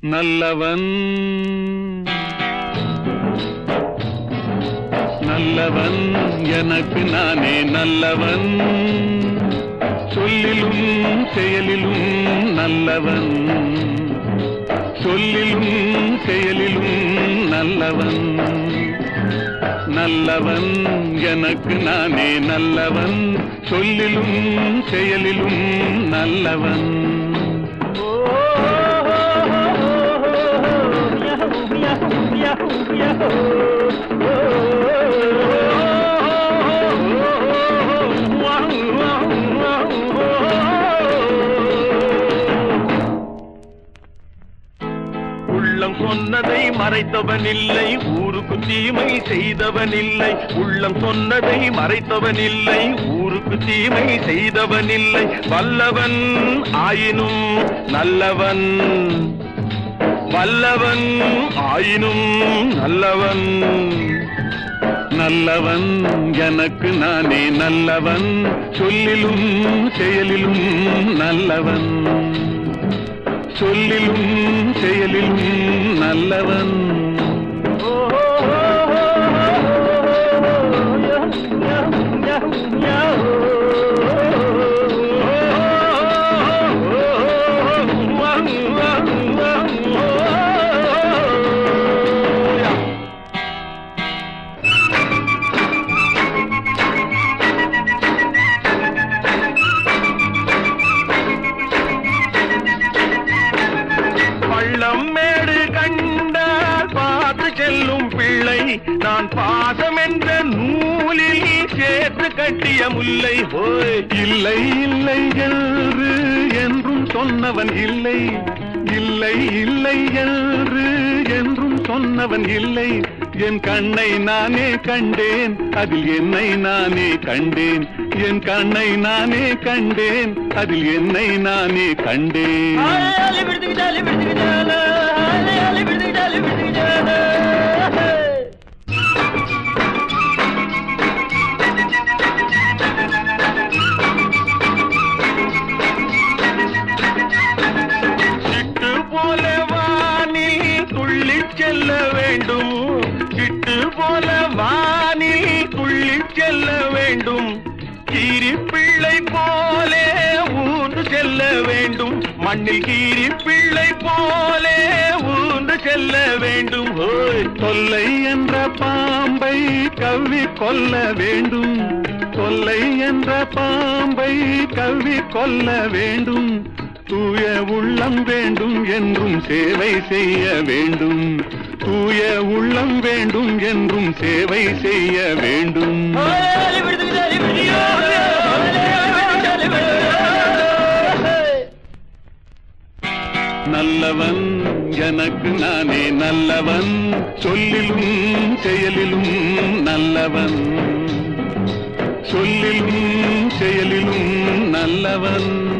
நல்லவன். நல்லவன் எனக்கு நானே நல்லவன். சொல்லிலும் செயலிலும் நல்லவன். சொல்லிலும் செயலிலும் நல்லவன். நல்லவன் எனக்கு நானே நல்லவன். சொல்லிலும் செயலிலும் நல்லவன். உள்ளம் சொன்னதை மறைத்தவன் இல்லை ஊருக்கு தீமை செய்தவன் இல்லை உள்ளம் சொன்னதை மறைத்தவன் இல்லை ஊருக்கு தீமை செய்தவன் இல்லை வல்லவன் ஆயினும் நல்லவன் வல்லவன் ஆயினும் நல்லவன். நல்லவன் எனக்கு நானே நல்லவன். சொல்லிலும் செயலிலும் நல்லவன். சொல்லிலும் செயலிலும் நல்லவன். பள்ளம் மேடு கண்டால் பார்த்து செல்லும் பிள்ளை. நான் பாசம் என்ற நூலில் சேர்த்து கட்டிய முல்லை. போய் இல்லை இல்லை என்று என்றும் சொன்னவன் இல்லை. இல்லை இல்லை என்று என்றும் சொன்னவன் இல்லை. என் கண்ணை நானே கண்டேன். அதில் என்னை நானே கண்டேன். என் கண்ணை நானே கண்டேன். அதில் என்னை நானே கண்டேன். செல்ல வேண்டும். வேண்டும். கீரி பிள்ளை போலே ஊன்று செல்ல வேண்டும். மண்ணில் கீரி பிள்ளை போலே ஊன்று செல்ல வேண்டும். தொல்லை என்ற பாம்பை கவ்வி கொல்ல வேண்டும். தொல்லை என்ற பாம்பை கவ்வி கொல்ல வேண்டும். தூய உள்ளம் வேண்டும் என்றும் சேவை செய்ய வேண்டும். தூய உள்ளம் வேண்டும் என்றும் சேவை செய்ய வேண்டும். நல்லவன் எனக்கு நானே நல்லவன். சொல்லிலும் செயலிலும் நல்லவன். சொல்லிலும் செயலிலும் நல்லவன்.